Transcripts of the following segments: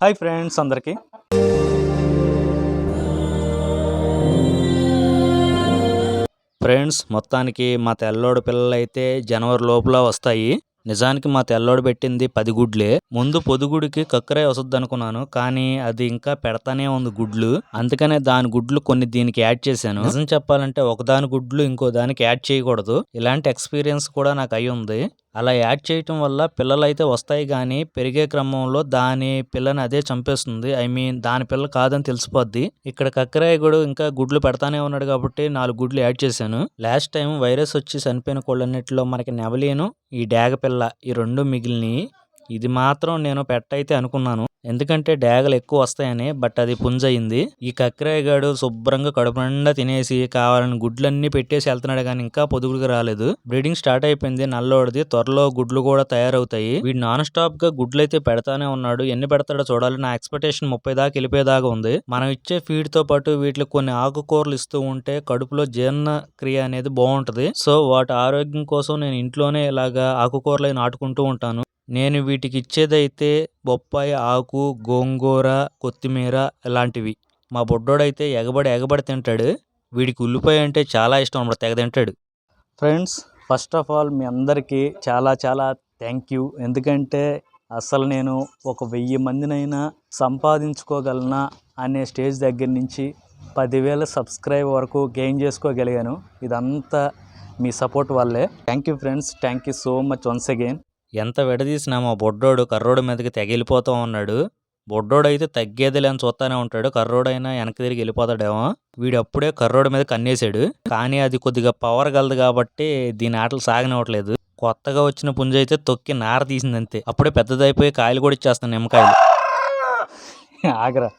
Hi friends అందరికీ. Friends మొత్తానికి మా తెల్లోడు పిల్లలు అయితే జనవరి లోపల వస్తాయి. నిజానికి మా తెల్లోడు పెట్టింది పది గుడ్లే. ముందు పొదుగుడికి కక్కరే వస్తుంది అనుకున్నాను కానీ అది ఇంకా పెడతానే ఉంది గుడ్లు. అందుకనే దాని గుడ్లు కొన్ని దీనికి యాడ్ చేశాను. నిజం చెప్పాలంటే ఒకదాని గుడ్లు ఇంకో దానికి యాడ్ చేయకూడదు. ఇలాంటి ఎక్స్పీరియన్స్ కూడా నాకు అయి ఉంది అలా యాడ్ చేయటం వల్ల పిల్లలు అయితే వస్తాయి కానీ పెరిగే క్రమంలో దాని పిల్లని అదే చంపేస్తుంది. ఐ మీన్ దాని పిల్ల కాదని తెలిసిపోద్ది. ఇక్కడ కక్కరాయకుడు ఇంకా గుడ్లు పెడతానే ఉన్నాడు కాబట్టి నాలుగు గుడ్లు యాడ్ చేశాను. లాస్ట్ టైం వైరస్ వచ్చి చనిపోయిన కోళ్ళన్నిటిలో మనకి నెవలేను ఈ డాగ పిల్ల ఈ రెండు మిగిలినవి ఇది మాత్రం నేను పెట్టయితే అనుకున్నాను. ఎందుకంటే డాగలు ఎక్కువ వస్తాయని బట్ అది పుంజయింది. ఈ కక్రాయగాడు శుభ్రంగా కడుపు నిండా తినేసి కావాలని గుడ్లన్నీ పెట్టేసి వెళ్తున్నాడు కానీ ఇంకా పొదుగుడికి రాలేదు. బ్రీడింగ్ స్టార్ట్ అయిపోయింది నల్లోడిది. త్వరలో గుడ్లు కూడా తయారవుతాయి. వీడు నాన్ స్టాప్గా గుడ్లు అయితే పెడతానే ఉన్నాడు. ఎన్ని పెడతాడో చూడాలి. నా ఎక్స్పెక్టేషన్ ముప్పై దాకా వెళ్ళిపోయేదాకా ఉంది. మనం ఇచ్చే ఫీడ్తో పాటు వీటికి కొన్ని ఆకుకూరలు ఇస్తూ ఉంటే కడుపులో జీర్ణ క్రియ అనేది బాగుంటది. సో వాటి ఆరోగ్యం కోసం నేను ఇంట్లోనే ఇలాగా ఆకుకూరలు నాటుకుంటూ ఉంటాను. నేను వీటికి ఇచ్చేదైతే బొప్పాయి ఆకు గోంగూర కొత్తిమీర ఇలాంటివి. మా బొడ్డోడైతే ఎగబడి ఎగబడి తింటాడు. వీడికి ఉల్లిపాయ అంటే చాలా ఇష్టం అన్నమాట తెగ తింటాడు. ఫ్రెండ్స్ ఫస్ట్ ఆఫ్ ఆల్ మీ అందరికీ చాలా చాలా థ్యాంక్ యూ. ఎందుకంటే అసలు నేను ఒక వెయ్యి మందినైనా సంపాదించుకోగలనా అనే స్టేజ్ దగ్గర నుంచి పదివేల సబ్స్క్రైబ్ వరకు గెయిన్ చేసుకోగలిగాను. ఇదంతా మీ సపోర్ట్ వల్లే. Thank you friends thank you so much once again. ఎంత విడదీసినా మా బొడ్డోడు కర్రోడు మీదకి తెగిలిపోతూ ఉన్నాడు. బొడ్డోడైతే అయితే తగ్గేదిలే అని చూస్తానే ఉంటాడు. కర్రోడైనా వెనక్కి తిరిగి వెళ్ళిపోతాడేమో. వీడు అప్పుడే కర్రోడు మీద కన్నేసాడు కానీ అది కొద్దిగా పవర్ గలదు కాబట్టి దీని ఆటలు సాగనివ్వట్లేదు. కొత్తగా వచ్చిన పుంజ అయితే తొక్కి నార తీసింది అంతే అప్పుడే పెద్దదైపోయి కాయలు కూడా ఇచ్చేస్తాను నిమ్మకాయలు. ఆగ్రా.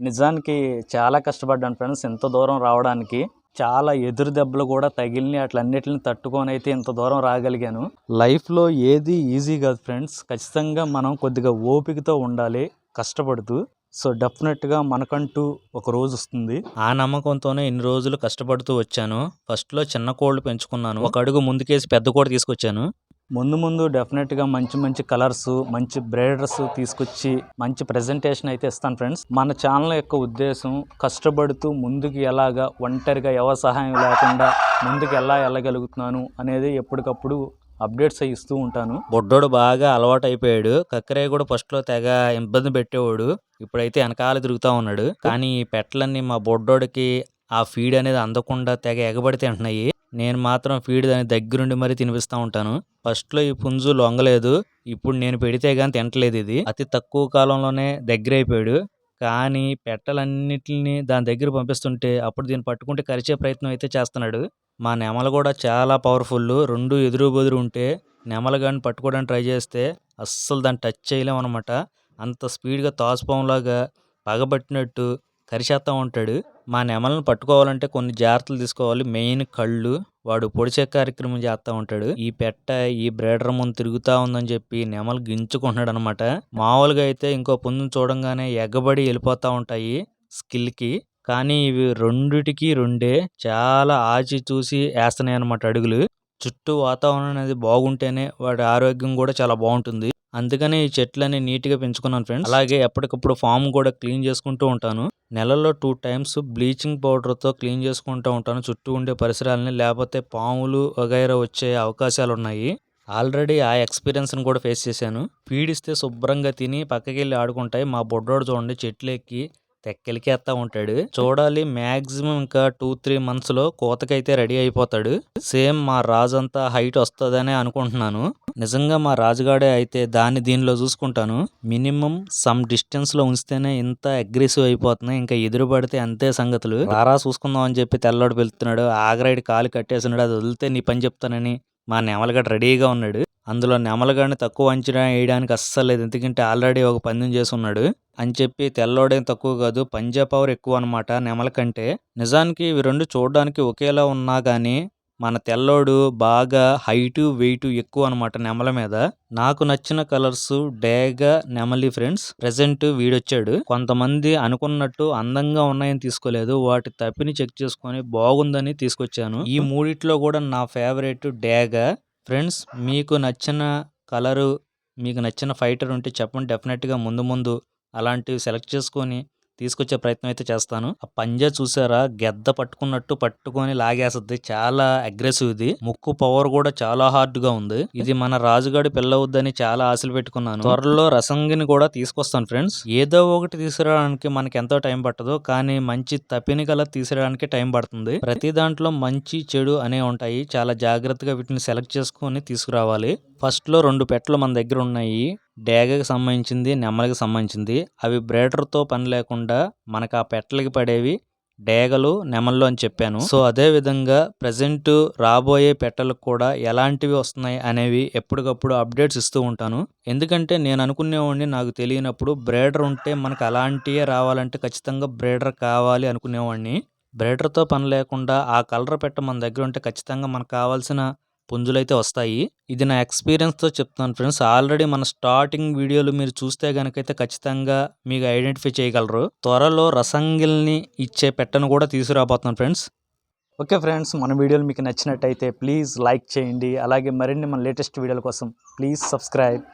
నిజానికి చాలా కష్టపడ్డాను ఫ్రెండ్స్. ఎంత దూరం రావడానికి. చాలా ఎదురు దెబ్బలు కూడా తగిలిని అట్లన్నిటిని తట్టుకొని అయితే ఇంత దూరం రాగలిగాను. లైఫ్లో ఏది ఈజీ కాదు ఫ్రెండ్స్. ఖచ్చితంగా మనం కొద్దిగా ఓపికతో ఉండాలి కష్టపడుతూ. సో డెఫినెట్గా మనకంటూ ఒక రోజు వస్తుంది. ఆ నమ్మకంతోనే ఇన్ని రోజులు కష్టపడుతూ వచ్చాను. ఫస్ట్లో చిన్న కోళ్ళు పెంచుకున్నాను. ఒక అడుగు ముందుకేసి పెద్ద కోడి తీసుకొచ్చాను. ముందు ముందు డెఫినెట్గా మంచి మంచి కలర్స్ మంచి బ్రేడర్స్ తీసుకొచ్చి మంచి ప్రజెంటేషన్ అయితే ఇస్తాను ఫ్రెండ్స్ మన ఛానల్ యొక్క ఉద్దేశం కష్టపడుతూ ముందుకు ఎలాగా ఒంటరిగా ఎవరి సహాయం లేకుండా ముందుకు ఎలా వెళ్ళగలుగుతున్నాను అనేది ఎప్పటికప్పుడు అప్డేట్స్ అవి ఇస్తూ ఉంటాను. బొడ్డోడు బాగా అలవాటు అయిపోయాడు కక్కరే కూడా ఫస్ట్లో తెగ ఇబ్బంది పెట్టేవాడు. ఇప్పుడైతే వెనకాల తిరుగుతా ఉన్నాడు. కానీ ఈ పెట్టలన్నీ మా బొడ్డోడికి ఆ ఫీడ్ అనేది అందకుండా తెగ ఎగబడి తింటున్నాయి. నేను మాత్రం ఫీడ్ దాని దగ్గరుండి మరీ తినిపిస్తూ ఉంటాను. ఫస్ట్లో ఈ పుంజు లొంగలేదు. ఇప్పుడు నేను పెడితే కానీ తింటలేదు ఇది. అతి తక్కువ కాలంలోనే దగ్గర అయిపోయాడు కానీ పెట్టలన్నిటిని దాని దగ్గర పంపిస్తుంటే అప్పుడు దీన్ని పట్టుకుంటే కరిచే ప్రయత్నం అయితే చేస్తున్నాడు. మా నెమలు కూడా చాలా పవర్ఫుల్ రెండు ఎదురు బెదురు ఉంటే నెమలు కానీ పట్టుకోవడానికి ట్రై చేస్తే అస్సలు దాన్ని టచ్ చేయలేం అనమాట అంత స్పీడ్గా తాసుపాంలాగా పగబట్టినట్టు కరిచేస్తూ ఉంటాడు. మా నెమలను పట్టుకోవాలంటే కొన్ని జాగ్రత్తలు తీసుకోవాలి. మెయిన్ కళ్ళు. వాడు పొడిచే కార్యక్రమం చేస్తూ ఉంటాడు. ఈ పెట్ట ఈ బ్రేడర్ ముందు తిరుగుతూ ఉందని చెప్పి నెమలు గించుకుంటున్నాడు అనమాట మామూలుగా అయితే ఇంకో పుంజును చూడంగానే ఎగ్గబడి వెళ్ళిపోతూ ఉంటాయి స్కిల్కి కానీ ఇవి రెండిటికి రెండే చాలా ఆచి చూసి వేస్తున్నాయి అనమాట అడుగులు. చుట్టూ వాతావరణం అనేది బాగుంటేనే వాడి ఆరోగ్యం కూడా చాలా బాగుంటుంది. అందుకనే ఈ చెట్లని నీట్గా పెంచుకున్నాను ఫ్రెండ్స్. అలాగే ఎప్పటికప్పుడు ఫామ్ కూడా క్లీన్ చేసుకుంటూ ఉంటాను. నెలలో టూ టైమ్స్ బ్లీచింగ్ పౌడర్తో క్లీన్ చేసుకుంటూ ఉంటాను. చుట్టూ ఉండే పరిసరాలని లేకపోతే పాములు వగైరా వచ్చే అవకాశాలు ఉన్నాయి ఆల్రెడీ ఆ ఎక్స్పీరియన్స్ని కూడా ఫేస్ చేశాను. ఫీడ్ ఇస్తే శుభ్రంగా తిని పక్కకి వెళ్ళి ఆడుకుంటాయి. మా బొడ్డోడు చూడండి చెట్లు ఎక్కి తెక్కెలికేస్తా ఉంటాడు. చూడాలి మాక్సిమం ఇంకా టూ త్రీ మంత్స్లో కోతకైతే రెడీ అయిపోతాడు. సేమ్ మా రాజు అంతా హైట్ వస్తుందనే అనుకుంటున్నాను. నిజంగా మా రాజుగాడే అయితే దాన్ని దీనిలో చూసుకుంటాను. మినిమం సమ్ డిస్టెన్స్లో ఉంచితేనే ఇంత అగ్రెసివ్ అయిపోతున్నాయి. ఇంకా ఎదురు పడితే అంతే సంగతులు. రారా చూసుకుందాం అని చెప్పి తెల్లడు వెళ్తున్నాడు ఆగరైడ్ కాలు కట్టేసినాడు అది వదిలితే నీ పని చెప్తానని మా నెమలగడ రెడీగా ఉన్నాడు. అందులో నెమలగాడిని తక్కువ అంచనా వేయడానికి అస్సలు లేదు. ఎందుకంటే ఆల్రెడీ ఒక పందెం చేసి ఉన్నాడు అని చెప్పి తెల్లోడేం తక్కువ కాదు పంజా పవర్ ఎక్కువ అనమాట నెమల కంటే. నిజానికి ఇవి రెండు చూడడానికి ఒకేలా ఉన్నా కానీ మన తెల్లోడు బాగా హైటు వెయిట్ ఎక్కువ అనమాట నెమల మీద. నాకు నచ్చిన కలర్స్ డేగ నెమలి ఫ్రెండ్స్ ప్రెసెంట్ వీడొచ్చాడు. కొంతమంది అనుకున్నట్టు అందంగా ఉన్నాయని తీసుకోలేదు. వాటి తప్పిని చెక్ చేసుకొని బాగుందని తీసుకొచ్చాను. ఈ మూడిట్లో కూడా నా ఫేవరెట్ డేగ ఫ్రెండ్స్ మీకు నచ్చిన కలరు మీకు నచ్చిన ఫైటర్ ఉంటే చెప్పండి. డెఫినెట్గా ముందు ముందు అలాంటివి సెలెక్ట్ చేసుకొని తీసుకొచ్చే ప్రయత్నం అయితే చేస్తాను. ఆ పంజా చూసారా? గెద్ద పట్టుకున్నట్టు పట్టుకొని లాగేస్తుంది. చాలా అగ్రెసివ్ ఇది. ముక్కు పవర్ కూడా చాలా హార్డ్గా ఉంది. ఇది మన రాజుగాడి పిల్లవద్దని చాలా ఆశలు పెట్టుకున్నాను. త్వరలో రసంగిని కూడా తీసుకొస్తాను ఫ్రెండ్స్ ఏదో ఒకటి తీసుకురావడానికి మనకి ఎంతో టైం పట్టదు. కానీ మంచి తప్పిని గల తీసుకురావడానికి టైం పడుతుంది. ప్రతి దాంట్లో మంచి చెడు అనే ఉంటాయి. చాలా జాగ్రత్తగా వీటిని సెలెక్ట్ చేసుకొని తీసుకురావాలి. ఫస్ట్లో రెండు పెట్టలు మన దగ్గర ఉన్నాయి. డేగకి సంబంధించింది నెమ్మలికి సంబంధించింది. అవి బ్రేడర్తో పని లేకుండా మనకు ఆ పెట్టలకి పడేవి డేగలు నెమళ్ళు అని చెప్పాను. సో అదే విధంగా ప్రజెంట్ రాబోయే పెట్టలకు కూడా ఎలాంటివి వస్తున్నాయి అనేవి ఎప్పటికప్పుడు అప్డేట్స్ ఇస్తూ ఉంటాను. ఎందుకంటే నేను అనుకునేవాడిని నాకు తెలియనప్పుడు బ్రేడర్ ఉంటే మనకు అలాంటివే రావాలంటే ఖచ్చితంగా బ్రేడర్ కావాలి అనుకునేవాడిని. బ్రేడర్తో పని లేకుండా ఆ కలర్ పెట్ట మన దగ్గర ఉంటే ఖచ్చితంగా మనకు కావాల్సిన పుంజులైతే వస్తాయి. ఇది నా ఎక్స్పీరియన్స్తో చెప్తున్నాను ఫ్రెండ్స్. ఆల్రెడీ మన స్టార్టింగ్ వీడియోలు మీరు చూస్తే కనుకైతే ఖచ్చితంగా మీకు ఐడెంటిఫై చేయగలరు. త్వరలో రసంగిల్ని ఇచ్చే పెట్టను కూడా తీసుకురాబోతున్నాను ఫ్రెండ్స్. ఓకే ఫ్రెండ్స్ మన వీడియోలు మీకు నచ్చినట్టయితే ప్లీజ్ లైక్ చేయండి. అలాగే మరిన్ని మన లేటెస్ట్ వీడియోల కోసం ప్లీజ్ సబ్స్క్రైబ్.